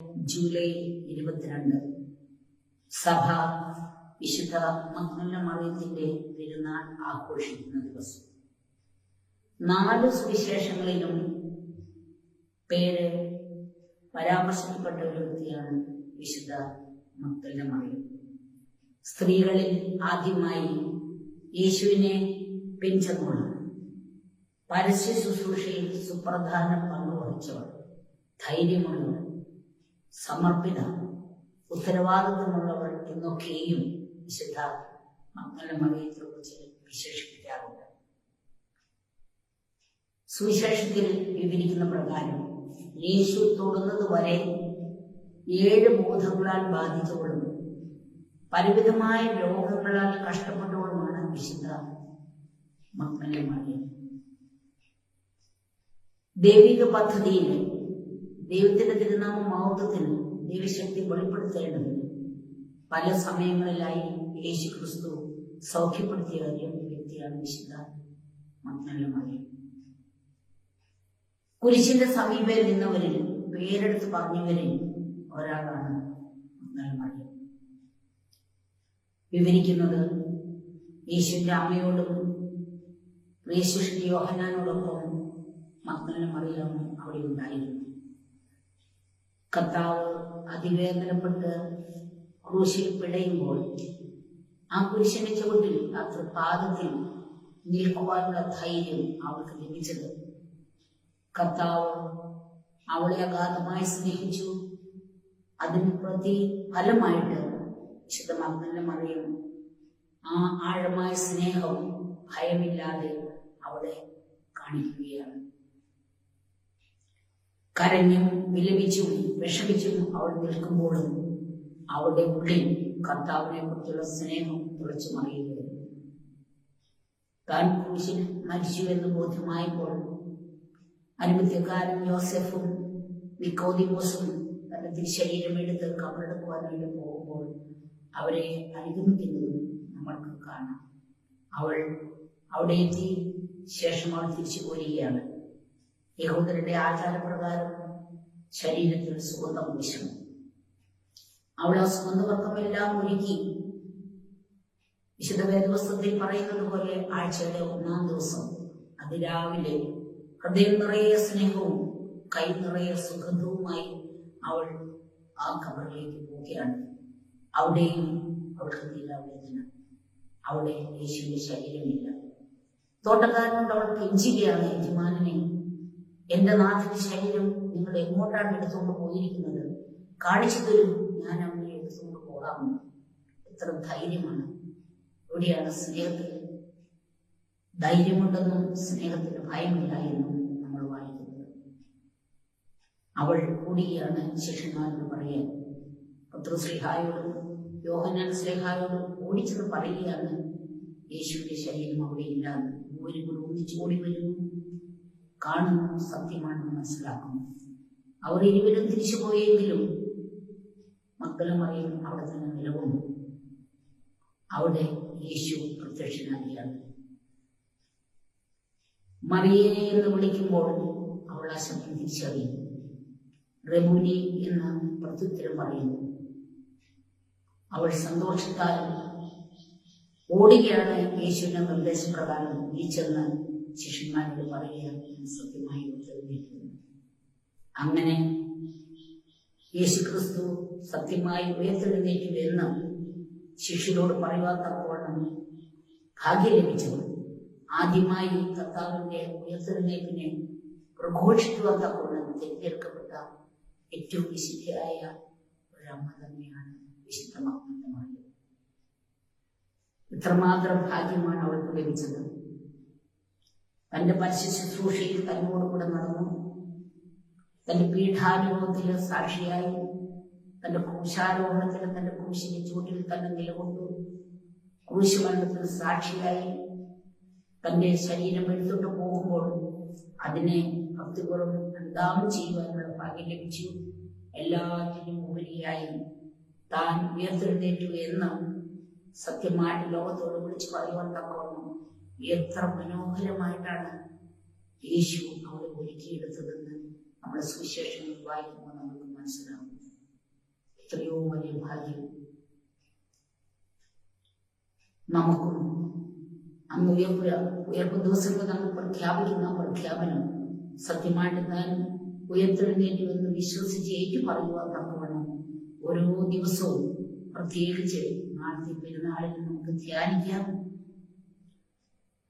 July ഇരുപത്തിരണ്ട്. സഭ വിശുദ്ധ മഗ്നല മറിയത്തിന്റെ പെരുന്നാൾ ആഘോഷിക്കുന്ന ദിവസം. നാല് സുവിശേഷങ്ങളിലും പേര് പരാമർശിക്കപ്പെട്ട ഒരു വ്യക്തിയാണ് വിശുദ്ധ മക്കളുടെ സ്ത്രീകളിൽ ആദ്യമായി യേശുവിനെ പിൻചെന്നുള്ളു പരസ്യ ശുശ്രൂഷയിൽ സുപ്രധാന പങ്ക് ധൈര്യമുള്ളവർ സമർപ്പിത ഉത്തരവാദിത്വമുള്ളവർ എന്നൊക്കെയും വിശുദ്ധ മംഗല മറിയത്തെ കുറിച്ച് വിശേഷിപ്പിക്കാറുണ്ട്. സുവിശേഷത്തിൽ വിവരിക്കുന്ന പ്രകാരം യേശു തൊടുന്നത് വരെ ഏഴ് ബോധങ്ങളാൽ ബാധിച്ചവളും പരിമിതമായ രോഗങ്ങളാൽ കഷ്ടപ്പെട്ടവളുമാണ് വിശുദ്ധ മംഗല മറിയം ദൈവിക പദ്ധതിയിൽ ദൈവത്തിന്റെ തിരുനാമം മഹത്വത്തിന് ദൈവശക്തി വെളിപ്പെടുത്തേണ്ടതിന് പല സമയങ്ങളിലായി യേശു ക്രിസ്തു സൗഖ്യപ്പെടുത്തിയ വ്യക്തിയാണ് വിശുദ്ധ മഗ്നലമറിയം കുരിശിന്റെ സമീപം നിന്നവരിൽ പേരെടുത്ത് പറഞ്ഞവരിൽ ഒരാളാണ് മഗ്നലമറിയം വിവരിക്കുന്നത് യേശുവിന്റെ അമ്മയോടും യേശുഷ്ടി യോഹനാനോടൊപ്പം മറിയാമോ അവിടെ ഉണ്ടായിരുന്നു. കർത്താവ് അതിവേദനപ്പെട്ട് ക്രൂശിൽ പിടയുമ്പോൾ ആ പുരുഷന്റെ ചുവട്ടിൽ ആ പാദത്തിൽ നിൽക്കുവാനുള്ള ധൈര്യം അവൾക്ക് ലഭിച്ചത്. കർത്താവ് അവളെ അഗാധമായി സ്നേഹിച്ചു. അതിന് പ്രതി ഫലമായിട്ട് വിശുദ്ധ മറിയം ആ ആഴമായ സ്നേഹവും ഭയമില്ലാതെ അവളെ കാണിക്കുകയാണ്. കരഞ്ഞും വിലപിച്ചും വിഷമിച്ചും അവൾ നിൽക്കുമ്പോഴും അവളുടെ ഉള്ളിൽ കർത്താവിനെ കുറിച്ചുള്ള സ്നേഹം തുളച്ചു മറിയുകയാണ് താൻ കുരിശിൽ മരിച്ചു എന്ന് ബോധ്യമായപ്പോൾ അനുമത്യക്കാരൻ ജോസഫും നിക്കോദിമോസും തന്റെ തിരുശരീരം എടുത്ത് വേണ്ടി പോകുമ്പോൾ അവരെ അനുഗമിക്കുന്നതും നമ്മൾക്ക് കാണാം. അവൾ അവിടെ എത്തി ശേഷം അവൾ തിരിച്ചു പോരുകയാണ്. യഹൂദരുടെ ആചാരപ്രകാരം ശരീരത്തിൽ സുഗന്ധം വീശണം അവൾ ആ സുഗന്ധവർക്കമെല്ലാം ഒരുക്കി. വിശുദ്ധ വേദവസ്ത്രത്തിൽ പറയുന്നത് പോലെ ആഴ്ചയുടെ ഒന്നാം ദിവസം അതിരാവിലെ ഹൃദയം നിറയെ സ്നേഹവും കൈ നിറയെ സുഗന്ധവുമായി അവൾ ആ കബറിലേക്ക് പോവുകയാണ്. അവിടെയും അവൾക്ക് നീലാവേദന അവിടെ യേശുവിന്റെ ശരീരമില്ല. തോട്ടക്കാരനോട് അവൾ കെഞ്ചുകയാണ് യജമാനനെ എന്റെ നാഥന്റെ ശരീരം നിങ്ങൾ എങ്ങോട്ടാണ് എടുത്തുകൊണ്ട് പോയിരിക്കുന്നത്. കാണിച്ചു തരും ഞാൻ അവനെ എടുത്തുകൊണ്ട് പോകാം. എത്ര ധൈര്യമാണ്. എവിടെയാണ് സ്നേഹത്തിൽ ധൈര്യമുണ്ടെന്നും സ്നേഹത്തിന് ഭയമില്ല എന്നും നമ്മൾ വായിക്കുന്നത്. അവൾ കൂടിയാണ് ശിഷ്യന്മാരോട് പറയാൻ. പത്രശ്രീഹായോടും യോഹനാൻ ശ്രീഹായോടും ഓടിച്ചത് പറയുകയാണ്. യേശുവിന്റെ ശരീരം അവിടെ ഇല്ലാന്ന് ഒരു കൂടി ഒന്നിച്ച് ഓടി വരുന്നു കാണുന്നു സത്യമാണെന്ന് മനസ്സിലാക്കുന്നു. അവർ ഇരുവരും തിരിച്ചു പോയെങ്കിലും മക്കളും അറിയും അവിടെ തന്നെ നിലകൊണ്ടു. അവിടെ യേശു പ്രത്യക്ഷനാകിയാണ് മറിയേ എന്ന് വിളിക്കുമ്പോൾ അവൾ ആ ശബ്ദം തിരിച്ചറിയും. റെബുനി എന്ന് പ്രത്യുത്തരം പറയുന്നു. അവൾ സന്തോഷത്താൽ ഓടുകയാണ് യേശുവിന്റെ നിർദ്ദേശപ്രകാരം ഈ ചെന്ന് ശിഷ്യന്മാരോട് പറയുകയാണ് ഞാൻ സത്യമായി ഉത്തരവിരിക്കുന്നു അങ്ങനെ യേശുക്രിസ്തു സത്യമായി ഉയർത്തെഴുന്നേറ്റു എന്ന് ശിഷ്യരോട് പറയുവാൻ തക്കവണ്ണം ഭാഗ്യം ലഭിച്ചവർ ആദ്യമായി കർത്താവിന്റെ ഉയർത്തെഴുന്നേറ്റിനെ പ്രഘോഷിക്കുവാൻ തക്കവണ്ണം തിരഞ്ഞെടുക്കപ്പെട്ട ഏറ്റവും വിശുദ്ധയായ ഒരമ്മ തന്നെയാണ് വിശുദ്ധ ഇത്രമാത്രം ഭാഗ്യമാണ് അവൾക്ക് ലഭിച്ചത്. തന്റെ പരസ്യ ശുശ്രൂഷയിൽ തന്നോടുകൂടെ നടന്നു. തന്റെ പീഠാനുഭവത്തിൽ സാക്ഷിയായി തന്റെ കൂശാരോഹണത്തിൽ തന്റെ ക്രൂശിന്റെ ചൂട്ടിൽ തന്നെ നിലകൊണ്ടു. ക്രൂശ് മരണത്തിൽ സാക്ഷിയായി തന്റെ ശരീരം എടുത്തിട്ട് പോകുമ്പോൾ അതിനെ ഭക്തിപൂർവം എന്താവും ചെയ്യുവാനുള്ള ഭാഗ്യം ലഭിച്ചു. എല്ലാത്തിനും ഉപരിയായി താൻ ഉയർത്തെഴുന്നേറ്റു എന്ന് സത്യമായിട്ട് ലോകത്തോട് വിളിച്ചു പറയുവാൻ തക്കവണ്ണം എത്ര മനോഹരമായിട്ടാണ് യേശു അവിടെ ഒരുക്കിയെടുത്തതെന്ന് നമ്മുടെ സുവിശേഷങ്ങൾ വായിക്കുമ്പോൾ നമുക്ക് മനസ്സിലാവും. എത്രയോ വലിയ ഭാഗ്യം. നമുക്കും അന്ന് ഉയർപ്പ് ഉയർപ്പ് ദിവസങ്ങൾ നമ്മൾ പ്രഖ്യാപിക്കുന്ന പ്രഖ്യാപനം സത്യമായിട്ട് ഞാൻ ഉയർത്തെഴുന്നേറ്റു എന്ന് വിശ്വസിച്ച് ഏറ്റു പറയുവാൻ തക്കവണ്ണം ഓരോ ദിവസവും പ്രത്യേകിച്ച് നാളത്തെ പെരുന്നാളിൽ നമുക്ക് ധ്യാനിക്കാം.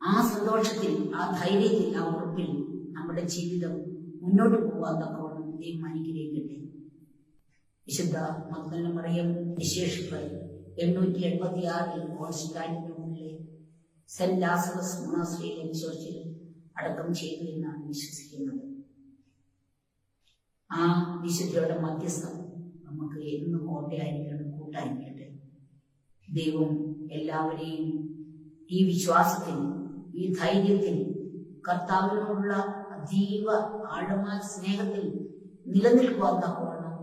ആ സന്തോഷത്തിൽ ആ ധൈര്യത്തിൽ ആ ഉറപ്പിൽ നമ്മുടെ ജീവിതം മുന്നോട്ട് പോകാൻ തക്കവണ്ണം ദൈവം അനുഗ്രഹിക്കട്ടെ. വിശുദ്ധ മക്കളെ മറിയം വിശേഷിപ്പ് എണ്ണൂറ്റി എൺപത്തി ആറിൽ കോൺസ്റ്റാന്റിനോളിലെ സെന്റ് ലാസറസ് മൊണാസ്ട്രിയിലെ ചർച്ചിൽ അടക്കം ചെയ്തു എന്നാണ് വിശ്വസിക്കുന്നത്. ആ വിശുദ്ധയുടെ മധ്യസ്ഥം നമുക്ക് എന്നും കോട്ടയായിരിക്കണം കൂട്ടായിരിക്കട്ടെ. ദൈവം എല്ലാവരെയും ഈ വിശ്വാസത്തിൽ ഈ ധൈര്യത്തിൽ കർത്താവിനോടുള്ള അതീവ ആഴമായ സ്നേഹത്തിൽ നിലനിൽക്കുവാൻ തക്കവണ്ണം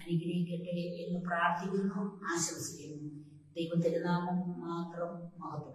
അനുഗ്രഹിക്കട്ടെ എന്ന് പ്രാർത്ഥിക്കുന്നു ആശംസിക്കുന്നു. ദൈവത്തിന്റെ നാമം മാത്രം മഹത്വപ്പെടും